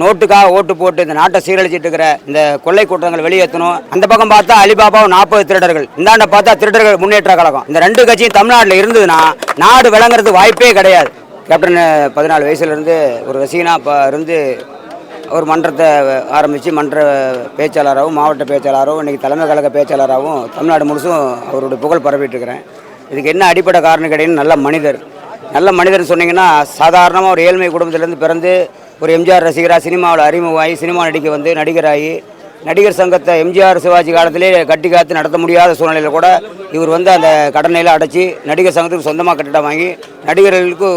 நோட்டுக்காக ஓட்டு போட்டு இந்த நாட்டை சீரழிச்சிட்டு இருக்கிற இந்த கொள்ளை கூட்டங்கள் வெளியேற்றணும். அந்த பக்கம் பார்த்தா அலிபாபாவும் நாற்பது திருடர்கள். இந்தாண்ட பார்த்தா திருடர்கள் முன்னேற்ற கழகம். இந்த ரெண்டு கட்சியும் தமிழ்நாட்டில் இருந்ததுன்னா நாடு விளங்குறது வாய்ப்பே கிடையாது. கேப்டன் பதினாலு வயசுலேருந்து ஒரு ரசீனா இப்போ இருந்து ஒரு மன்றத்தை ஆரம்பித்து மன்ற பேச்சாளராகவும் மாவட்ட பேச்சாளராகவும் இன்றைக்கி தலைமை கழக பேச்சாளராகவும் தமிழ்நாடு முழுசும் அவருடைய புகழ் பரப்பிட்டுருக்கிறேன் இதுக்கு என்ன அடிப்படை காரணம் கிடையாது நல்ல மனிதர். நல்ல மனிதர்னு சொன்னீங்கன்னா சாதாரணமாக ஒரு ஏழ்மை குடும்பத்திலேருந்து பிறந்து ஒரு எம்ஜிஆர் ரசிகராக சினிமாவில் அறிமுகமாகி சினிமா நடிக்க வந்து நடிகராகி நடிகர் சங்கத்தை எம்ஜிஆர் சிவாஜி காலத்திலே கட்டி காத்து நடத்த முடியாத சூழ்நிலையில் கூட இவர் வந்து அந்த கடனையில் அடைச்சி நடிகர் சங்கத்துக்கு சொந்தமாக கட்டிடம் வாங்கி நடிகர்களுக்கு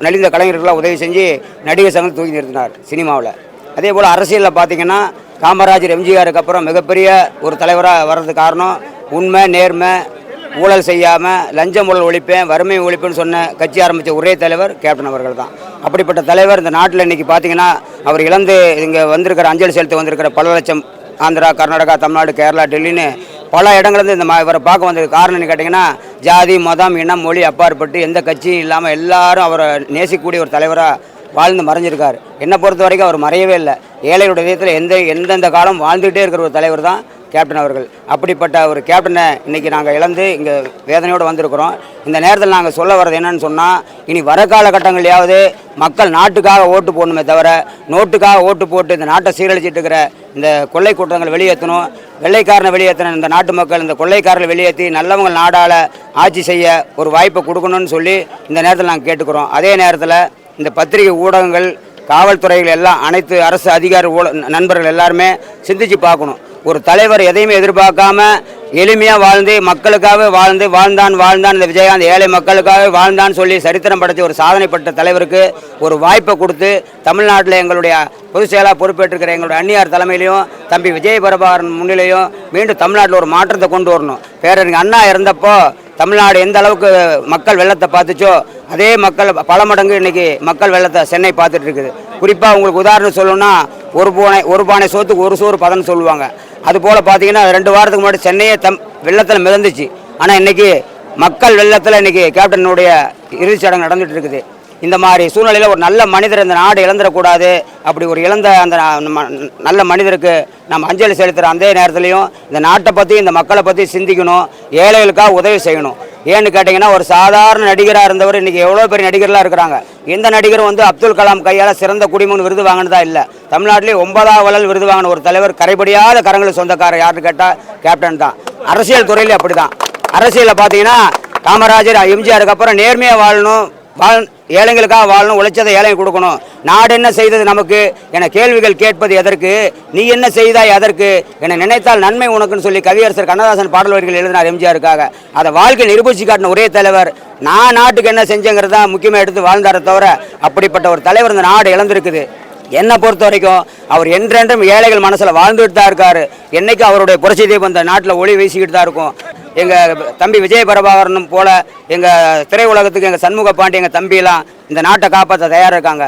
நலிந்த கலைஞர்களாக உதவி செஞ்சு நடிகர் சங்கம் தூக்கி நிறுத்தினார் சினிமாவில். அதே போல் அரசியலில் பார்த்தீங்கன்னா காமராஜர் எம்ஜிஆருக்கு அப்புறம் மிகப்பெரிய ஒரு தலைவராக வர்றதுக்கு காரணம் உண்மை நேர்மை ஊழல் செய்யாமல் லஞ்சம் ஊழல் ஒழிப்பேன் வறுமை ஒழிப்புன்னு சொன்ன கட்சி ஆரம்பித்த ஒரே தலைவர் கேப்டன் அவர்கள் தான். அப்படிப்பட்ட தலைவர் இந்த நாட்டில் இன்றைக்கி பார்த்தீங்கன்னா அவர் இழந்து இங்கே வந்திருக்கிற அஞ்சலி செலுத்த வந்திருக்கிற பல லட்சம் ஆந்திரா கர்நாடகா தமிழ்நாடு கேரளா டெல்லின்னு பல இடங்கள்லேருந்து இந்த மா இவரை பார்க்க வந்ததுக்கு காரணம்னு கேட்டிங்கன்னா ஜாதி மதம் இனம் மொழி அப்பாற்பட்டு எந்த கட்சியும் இல்லாமல் எல்லாரும் அவரை நேசிக்கக்கூடிய ஒரு தலைவராக வாழ்ந்து மறைஞ்சிருக்கார். என்னை பொறுத்த வரைக்கும் அவர் மறையவே இல்லை. ஏழைகளுடைய இதயத்தில் எந்த எந்தெந்த காலம் வாழ்ந்துகிட்டே இருக்கிற ஒரு தலைவர் தான் கேப்டன் அவர்கள். அப்படிப்பட்ட ஒரு கேப்டனை இன்றைக்கி நாங்கள் இழந்து இங்கே வேதனையோடு வந்திருக்கிறோம். இந்த நேரத்தில் நாங்கள் சொல்ல வர்றது என்னன்னு சொன்னால் இனி வர காலகட்டங்களையாவது மக்கள் நாட்டுக்காக ஓட்டு போடணுமே தவிர நோட்டுக்காக ஓட்டு போட்டு இந்த நாட்டை சீரழிச்சிட்டு இருக்கிற இந்த கொள்ளை கூட்டங்கள் வெளியேற்றணும். வெள்ளைக்காரனை வெளியேற்றின இந்த நாட்டு மக்கள் இந்த கொள்ளைக்காரர்களை வெளியேற்றி நல்லவங்க நாடால் ஆட்சி செய்ய ஒரு வாய்ப்பை கொடுக்கணும்னு சொல்லி இந்த நேரத்தில் நாங்கள் கேட்டுக்கிறோம். அதே நேரத்தில் இந்த பத்திரிகை ஊடகங்கள் காவல்துறைகள் எல்லாம் அனைத்து அரசு அதிகாரி ஊட நண்பர்கள் எல்லாருமே சிந்திச்சு பார்க்கணும். ஒரு தலைவர் எதையுமே எதிர்பார்க்காம எளிமையாக வாழ்ந்து மக்களுக்காக வாழ்ந்து வாழ்ந்தான் வாழ்ந்தான் இந்த விஜயகாந்த் ஏழை மக்களுக்காக வாழ்ந்தான் சொல்லி சரித்திரம் படைச்ச ஒரு சாதனைப்பட்ட தலைவருக்கு ஒரு வாய்ப்பை கொடுத்து தமிழ்நாட்டில் எங்களுடைய பொதுச் செயலாக பொறுப்பேற்றிருக்கிற எங்களுடைய அந்நியார் தலைமையிலையும் தம்பி விஜய பிரபாகரன் முன்னிலையும் மீண்டும் தமிழ்நாட்டில் ஒரு மாற்றத்தை கொண்டு வரணும். பேரறிஞர் அண்ணா இறந்தப்போ தமிழ்நாடு எந்த அளவுக்கு மக்கள் வெள்ளத்தை பார்த்துச்சோ அதே மக்கள் பல மடங்கு இன்னைக்கு மக்கள் வெள்ளத்தை சென்னை பார்த்துட்டு இருக்குது. குறிப்பாக உங்களுக்கு உதாரணம் சொல்லணும்னா ஒரு பானை ஒரு பானை சோத்துக்கு ஒரு சோறு பதன்னு சொல்லுவாங்க. அது போல் பார்த்தீங்கன்னா ரெண்டு வாரத்துக்கு முன்னாடி சென்னையே தம் வெள்ளத்தில் மிதந்துச்சு. ஆனால் இன்னைக்கு மக்கள் வெள்ளத்தில் இன்னைக்கு கேப்டனுடைய இறுதிச் சடங்கு நடந்துகிட்டு இருக்குது. இந்த மாதிரி சூழ்நிலையில் ஒரு நல்ல மனிதர் இந்த நாடு இழந்துடக்கூடாது. அப்படி ஒரு இழந்த அந்த நல்ல மனிதருக்கு நம்ம அஞ்சலி செலுத்துகிற அந்த நேரத்துலையும் இந்த நாட்டை பற்றி இந்த மக்களை பற்றி சிந்திக்கணும். ஏழைகளுக்காக உதவி செய்யணும். ஏன்னு கேட்டிங்கன்னா ஒரு சாதாரண நடிகராக இருந்தவர் இன்றைக்கி எவ்வளோ பெரிய நடிகர்லாம் இருக்கிறாங்க. எந்த நடிகரும் வந்து அப்துல் கலாம் கையால் சிறந்த குடிமகன் விருது வாங்கினதா இல்லை. தமிழ்நாட்டிலே ஒன்பதாவது வளல் விருது வாங்கின ஒரு தலைவர் கரைபடியாத கரங்களுக்கு சொந்தக்காரர் யாருன்னு கேட்டால் கேப்டன் தான். அரசியல் துறையிலே அப்படி தான் அரசியலில் பார்த்தீங்கன்னா காமராஜர் எம்ஜிஆருக்கு அப்புறம் நேர்மையாக வாழணும் வாழ் ஏழைங்களுக்காக வாழணும் உழைச்சதை ஏழைங்க கொடுக்கணும். நாடு என்ன செய்தது நமக்கு? என கேள்விகள் கேட்பது எதற்கு? நீ என்ன செய்தாய் எதற்கு என நினைத்தால் நன்மை உனக்குன்னு சொல்லி கவியரசர் கண்ணதாசன் பாடல் வரிகள் எழுதினார் எம்ஜிஆருக்காக. அதை வாழ்க்கை நிரூபிச்சு காட்டின ஒரே தலைவர் நான் நாட்டுக்கு என்ன செஞ்சங்கிறது தான் முக்கியமாக எடுத்து வாழ்ந்தாரே தவிர அப்படிப்பட்ட ஒரு தலைவர் இந்த நாடு இழந்திருக்குது. என்னை பொறுத்த வரைக்கும் அவர் என்றென்றும் ஏழைகள் மனசில் வாழ்ந்துட்டு தான் இருக்கார். என்றைக்கும் அவருடைய புரட்சி தீபம் இந்த நாட்டில் ஒளி வீசிக்கிட்டு தான் இருக்கும். எங்கள் தம்பி விஜய பிரபாகரனும் போல எங்கள் திரையுலகத்துக்கு எங்கள் சண்முக பாண்டி எங்கள் தம்பியெல்லாம் இந்த நாட்டை காப்பாற்ற தயாராக இருக்காங்க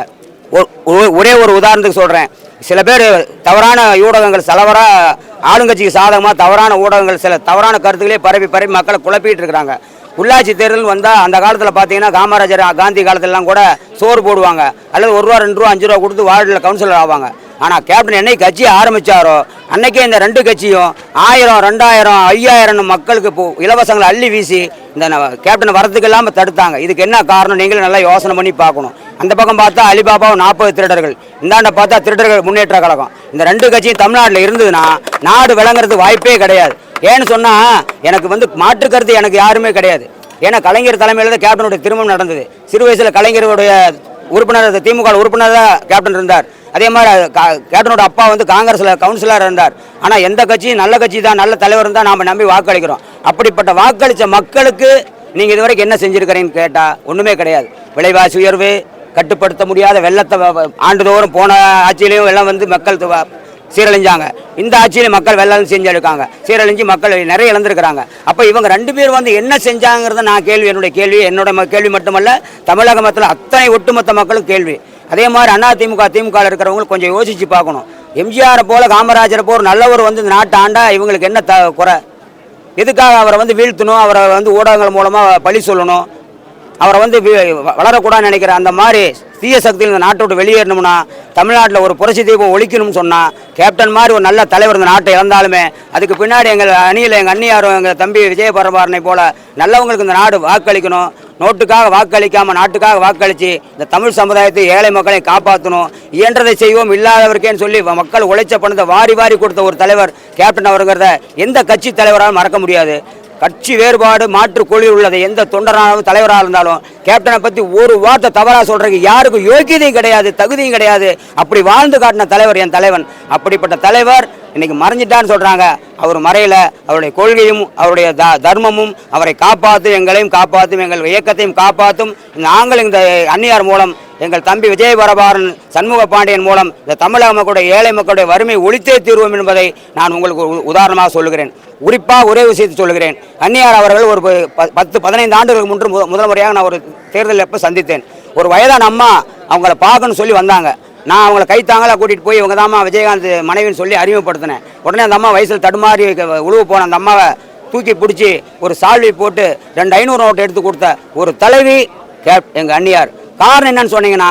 ஒ- ஒரே ஒரு உதாரணத்துக்கு சொல்கிறேன் சில பேர் தவறான ஊடகங்கள் செலவராக ஆளுங்கட்சிக்கு சாதகமாக தவறான ஊடகங்கள் சில தவறான கருத்துக்களே பரவி பரவி மக்களை குழப்பிட்டு இருக்கிறாங்க. உள்ளாட்சி தேர்தல் வந்தால் அந்த காலத்தில் பார்த்தீங்கன்னா காமராஜர் காந்தி காலத்துலலாம் கூட சோறு போடுவாங்க. அல்லது ஒரு ரூபா ரெண்டு ரூபா அஞ்சு ரூபா கொடுத்து வார்டில் கவுன்சிலர் ஆவாங்க. ஆனால் கேப்டன் என்னைக்கு கட்சி ஆரம்பித்தாரோ அன்னைக்கே இந்த ரெண்டு கட்சியும் ஆயிரம் ரெண்டாயிரம் ஐயாயிரம் மக்களுக்கு இப்போ இலவசங்களை அள்ளி வீசி இந்த கேப்டன் வரதுக்கு இல்லாமல் தடுத்தாங்க. இதுக்கு என்ன காரணம்? நீங்களும் நல்லா யோசனை பண்ணி பார்க்கணும். அந்த பக்கம் பார்த்தா அலிபாபாவும் நாற்பது திருடர்கள். இந்தாண்ட பார்த்தா திருடர்கள் முன்னேற்ற கழகம். இந்த ரெண்டு கட்சியும் தமிழ்நாட்டில் இருந்ததுன்னா நாடு விளங்குறதுக்கு வாய்ப்பே கிடையாது. ஏன்னு சொன்னால் எனக்கு வந்து மாற்று கருத்து எனக்கு யாருமே கிடையாது. ஏன்னா கலைஞர் தலைமையில் தான் கேப்டனுடைய திருமணம் நடந்தது. சிறு வயசில் கலைஞருடைய உறுப்பினர் திமுக உறுப்பினர் தான் கேப்டன் இருந்தார். அதே மாதிரி கா- கேப்டனோட அப்பா வந்து காங்கிரஸில் கவுன்சிலர் இருந்தார். ஆனால் எந்த கட்சியும் நல்ல கட்சி தான் நல்ல தலைவர் தான் நாம் நம்பி வாக்களிக்கிறோம். அப்படிப்பட்ட வாக்களித்த மக்களுக்கு நீங்கள் இதுவரைக்கும் என்ன செஞ்சுருக்கிறீங்கன்னு கேட்டால் ஒன்றுமே கிடையாது. விலைவாசி உயர்வு கட்டுப்படுத்த முடியாத வெள்ளத்தை ஆண்டுதோறும் போன ஆட்சியிலையும் எல்லாம் வந்து மக்கள் சீரழிஞ்சாங்க. இந்த ஆட்சியில மக்கள் வெள்ளம் செஞ்சிருக்காங்க சீரழிஞ்சு மக்கள் நிறைய இழந்திருக்கிறாங்க. அப்போ இவங்க ரெண்டு பேர் வந்து என்ன செஞ்சாங்கிறத நான் கேள்வி என்னுடைய கேள்வி என்னோட ம- கேள்வி மட்டுமல்ல தமிழக மக்கள் அத்தனை ஒட்டுமொத்த மக்களும் கேள்வி. அதே மாதிரி அண்ணா திமுக திமுக இருக்கிறவங்களும் கொஞ்சம் யோசிச்சு பார்க்கணும். எம்ஜிஆரை போல காமராஜரை போல நல்லவர் வந்து இந்த நாட்டை ஆண்டா இவங்களுக்கு என்ன த குறை? எதுக்காக அவரை வந்து வீழ்த்தணும்? அவரை வந்து ஊடகங்கள் மூலமாக பழி சொல்லணும்? அவரை வந்து வளரக்கூடாதுன்னு நினைக்கிற அந்த மாதிரி தீய சக்தியில் இந்த நாட்டை விட்டு வெளியேறணும்னா தமிழ்நாட்டில் ஒரு புரட்சி தீபம் ஒழிக்கணும்னு சொன்னால் கேப்டன் மாதிரி ஒரு நல்ல தலைவர் இந்த நாட்டை இழந்தாலுமே அதுக்கு பின்னாடி எங்கள் அணியில் எங்கள் அண்ணியாரும் எங்கள் தம்பி விஜயபரபாரனை போல நல்லவங்களுக்கு இந்த நாடு வாக்களிக்கணும். நோட்டுக்காக வாக்களிக்காமல் நாட்டுக்காக வாக்களித்து இந்த தமிழ் சமுதாயத்தை ஏழை மக்களை காப்பாற்றணும் இயன்றதை செய்வோம் இல்லாதவருக்கேன்னு சொல்லி மக்கள் உழைச்ச பணத்தை வாரி வாரி கொடுத்த ஒரு தலைவர் கேப்டன் அவருங்கிறத எந்த கட்சி தலைவராலும் மறக்க முடியாது. கட்சி வேறுபாடு மாற்று கொள்கை உள்ளது எந்த தொண்டரானாலும் தலைவராக இருந்தாலும் கேப்டனை பற்றி ஒரு வார்த்தை தவறாக சொல்றதுக்கு யாருக்கும் யோக்கியதையும் கிடையாது தகுதியும் கிடையாது. அப்படி வாழ்ந்து காட்டின தலைவர் என் தலைவன். அப்படிப்பட்ட தலைவர் இன்னைக்கு மறைஞ்சிட்டான்னு சொல்றாங்க. அவர் மறையில. அவருடைய கொள்கையும் அவருடைய த தர்மமும் அவரை காப்பாற்றும் எங்களையும் காப்பாற்றும் எங்கள் இயக்கத்தையும் காப்பாற்றும் நாங்கள் இந்த அன்னியார் மூலம் எங்கள் தம்பி விஜயபரபாரன் சண்முக பாண்டியன் மூலம் இந்த தமிழக மக்களுடைய ஏழை மக்களுடைய வறுமை ஒழித்தே தீர்வோம் என்பதை நான் உங்களுக்கு உதாரணமாக சொல்லுகிறேன். குறிப்பாக ஒரே விஷயத்தை சொல்லுகிறேன். அன்னியார் அவர்கள் ஒரு ப- பத்து பதினைந்து ஆண்டுகளுக்கு முன்று முத- முதல் முறையாக நான் ஒரு தேர்தல் எப்போ சந்தித்தேன். ஒரு வயதான அம்மா அவங்கள பார்க்கணும்னு சொல்லி வந்தாங்க. நான் அவங்கள கைத்தாங்களாக கூட்டிகிட்டு போய் இவங்க தாம்மா விஜயகாந்த் மனைவின்னு சொல்லி அறிமுகப்படுத்தினேன். உடனே அந்த அம்மா வயசில் தடுமாறி உழுவு போன அந்த அம்மாவை தூக்கி பிடிச்சி ஒரு சால்வி போட்டு ரெண்டு ஐநூறு நோட்டு எடுத்து கொடுத்த ஒரு தலைவி கேப் எங்கள் அண்ணியார். காரணம் என்னன்னு சொன்னீங்கன்னா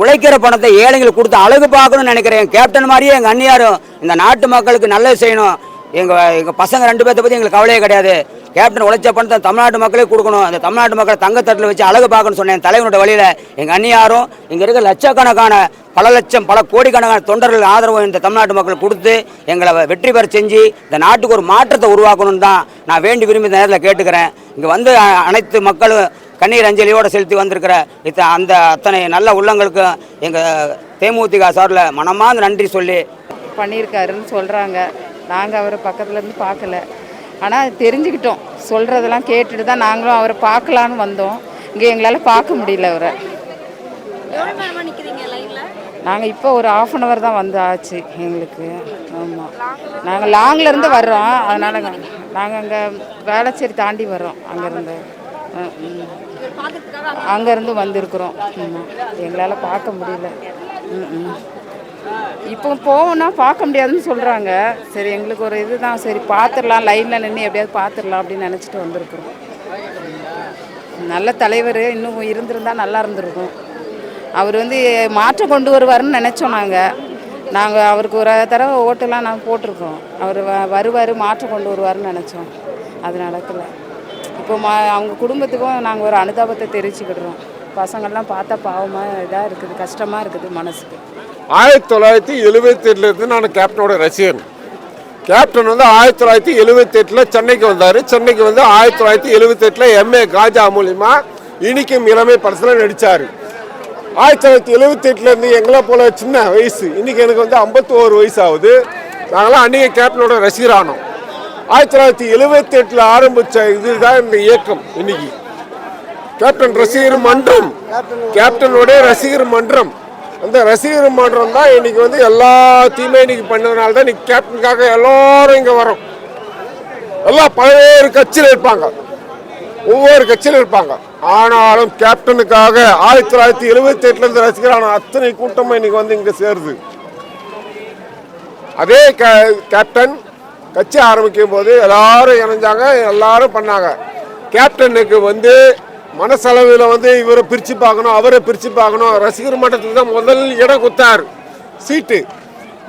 உழைக்கிற பணத்தை ஏழைங்களுக்கு கொடுத்து அழகு பார்க்கணும்னு நினைக்கிறேன் கேப்டன் மாதிரியே எங்கள் அண்ணியாரும் இந்த நாட்டு மக்களுக்கு நல்லது செய்யணும். எங்கள் எங்கள் பசங்க ரெண்டு பேர்த்த பற்றி எங்களுக்கு கவலையே கிடையாது. கேப்டன் உழைச்ச பணத்தை தமிழ்நாட்டு மக்களே கொடுக்கணும். அந்த தமிழ்நாட்டு மக்களை தங்கத்தட்டில் வச்சு அழகு பார்க்கணும்னு சொன்னேன். தலைவனோட வழியில் எங்கள் அண்ணியாரும் இங்கே இருக்க லட்சக்கணக்கான பல லட்சம் பல கோடிக்கணக்கான தொண்டர்கள் ஆதரவு இந்த தமிழ்நாட்டு மக்கள் கொடுத்து எங்களை வெற்றி பெற செஞ்சு இந்த நாட்டுக்கு ஒரு மாற்றத்தை உருவாக்கணும்னு தான் நான் வேண்டி விரும்பி இந்த நேரத்தில் கேட்டுக்கிறேன். இங்கே வந்து அனைத்து மக்களும் கண்ணீர் அஞ்சலியோடு செலுத்தி வந்திருக்கிற இத்த அந்த அத்தனை நல்ல உள்ளங்களுக்கும் எங்கள் தேமுதிக சார்பில் மனமார்ந்த நன்றி சொல்லி பண்ணியிருக்காருன்னு சொல்கிறாங்க நாங்கள் அவரை பக்கத்துல இருந்து பார்க்கல. ஆனால் தெரிஞ்சுக்கிட்டோம். சொல்கிறதெல்லாம் கேட்டுட்டு தான் நாங்களும் அவரை பார்க்கலான்னு வந்தோம். இங்கே எங்களால் பார்க்க முடியல அவரை. நாங்கள் இப்போ ஒரு ஆஃப் அன் ஹவர் தான் வந்து ஆச்சு எங்களுக்கு. ஆமாம் நாங்கள் லாங்லேருந்து வர்றோம். அதனால் நாங்கள் அங்கே வேளச்சேரி தாண்டி வர்றோம். அங்கேருந்து அங்கேருந்து வந்திருக்கிறோம். ஆமாம் எங்களால் பார்க்க முடியல. ம் ம். இப்போ போவோம்னா பார்க்க முடியாதுன்னு சொல்கிறாங்க சரி எங்களுக்கு ஒரு இதுதான். சரி பார்த்துடலாம். லைனில் நின்று எப்படியாவது பார்த்துடலாம் அப்படின்னு நினச்சிட்டு வந்திருக்கிறோம். நல்ல தலைவர் இன்னும் இருந்திருந்தா நல்லா இருந்திருக்கும். அவர் வந்து மாற்றம் கொண்டு வருவாருன்னு நினச்சோம் நாங்கள் நாங்கள் அவருக்கு ஒரு தடவை ஓட்டெல்லாம் நாங்கள் போட்டிருக்கோம். அவர் வ வருவார் மாற்றம் கொண்டு வருவாருன்னு நினச்சோம். அது நடக்கலை. இப்போ மா அவங்க குடும்பத்துக்கும் நாங்கள் ஒரு அனுதாபத்தை தெரிவிச்சுக்கிடுறோம். பசங்கள்லாம் பார்த்தா பாவமாக இதாக இருக்குது கஷ்டமாக இருக்குது மனசுக்கு. ஆயிரத்தி தொள்ளாயிரத்தி எழுபத்தி எட்டுலேருந்து நான் கேப்டனோட ரசிகன். கேப்டன் வந்து ஆயிரத்தி தொள்ளாயிரத்தி எழுபத்தி எட்டில் சென்னைக்கு வந்தார். சென்னைக்கு வந்து ஆயிரத்தி தொள்ளாயிரத்தி எழுபத்தி எட்டில் எம்ஏ காஜா மூலிமா இனிக்கும் இளமை படத்தில் நடித்தார் ஆயிரத்தி தொள்ளாயிரத்தி எழுபத்தி எட்டுலேருந்து எங்களை போல சின்ன வயசு இன்றைக்கி எனக்கு வந்து ஐம்பத்தோரு வயசு ஆகுது நாங்களாம் அன்றைக்கி கேப்டனோட ரசிகரானோம். ஆயிரத்தி தொள்ளாயிரத்தி எழுபத்தி எட்டில் ஆரம்பித்த இதுதான் இந்த இயக்கம் இன்னைக்கு. கேப்டன் ரசிகர் மன்றம். கேப்டனுடைய ரசிகர் மன்றம். அந்த ரசிகர் மாற்றம் தான் இன்னைக்கு வந்து எல்லாத்தையுமே இன்னைக்கு பண்ணதுனால தான் இன்னைக்கு கேப்டனுக்காக எல்லாரும் இங்கே வரோம் எல்லாம் பல்வேறு கட்சியில் இருப்பாங்க. ஒவ்வொரு கட்சியில் இருப்பாங்க. ஆனாலும் கேப்டனுக்காக ஆயிரத்தி தொள்ளாயிரத்தி எழுபத்தி எட்டுலேருந்து ரசிகரான அத்தனை கூட்டமும் இன்னைக்கு வந்து இங்கே சேருது. அதே கே- கேப்டன் கட்சி ஆரம்பிக்கும் போது எல்லாரும் இணைஞ்சாங்க எல்லாரும் பண்ணாங்க. கேப்டனுக்கு வந்து மனசளவில் வந்து இவரை பிரித்து பார்க்கணும் அவரை பிரித்து பார்க்கணும். ரசிகர் மன்றத்துக்கு தான் முதல் இடம் கொடுத்தார். சீட்டு.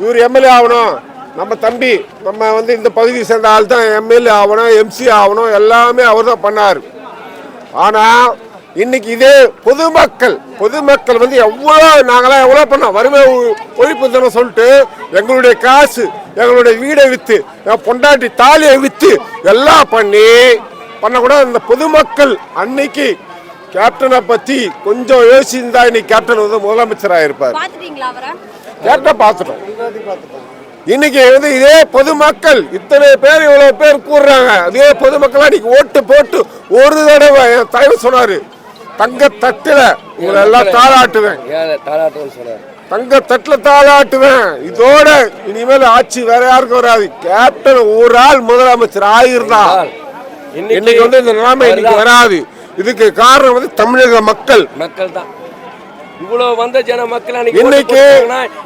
இவர் எம்எல்ஏ ஆகணும். நம்ம தம்பி நம்ம வந்து இந்த பகுதியை சேர்ந்த ஆள் தான் எம்எல்ஏ ஆகணும் எம்சி ஆகணும். எல்லாமே அவர் தான் பண்ணார். ஆனால் இன்னைக்கு இதே பொதுமக்கள் பொதுமக்கள் வந்து எவ்வளோ நாங்களாம் எவ்வளோ பண்ணோம்? வறுமை ஒழிப்பு தினம் சொல்லிட்டு எங்களுடைய காசு எங்களுடைய வீடை விற்று என் பொண்டாட்டி தாலியை விற்று எல்லாம் பண்ணி பண்ணக்கூட இந்த பொதுமக்கள் அன்னைக்கு கேப்டனை பற்றி கொஞ்சம் யோசிச்சிருந்தா இன்னைக்கு கேப்டன் வந்து முதலமைச்சராக இருப்பார் பாத்துட்டீங்களா அவரை? கேப்டன் பார்த்துட்டோம். இன்னைக்கு வந்து இதே பொதுமக்கள் இத்தனை பேர் இவ்வளவு பேர் கூடுறாங்க அதே பொதுமக்கள் அன்னைக்கு ஓட்டு போட்டு ஒரு தடவை என் தலைவர் சொன்னாரு தங்க தட்டுல உங்களை எல்லாம் தாளாட்டுவேன். தங்க தட்டுல தாளாட்டுவேன். இதோட இனிமேல் ஆட்சி வேற யாருக்கும் வராது. கேப்டன் ஒரு ஆள் முதலமைச்சர் ஆயிருந்தா இன்னைக்கு வந்து இந்த நிலைமை இன்னைக்கு வராது. இதுக்கு காரணம் வந்து தமிழக மக்கள். மக்கள் தான் இவ்வளவு வந்த ஜன மக்கள் இன்னைக்கு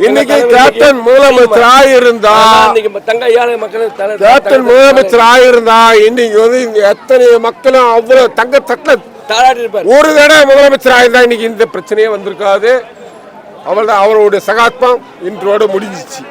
இன்னைக்கு கேப்டன் அதான் இன்னைக்கு தங்க ஏழை மக்கள் கேப்டன் முதலமைச்சராக இருந்தா இன்னைக்கு வந்து இங்க எத்தனை மக்களும் அவ்வளவு தங்க தட்டுல ஒரு தடவை முதலமைச்சர் ஆயிருந்தா இன்னைக்கு இந்த பிரச்சனையே வந்திருக்காது. அவள் அவருடைய சகாத்மம் இன்றோட முடிஞ்சிச்சு.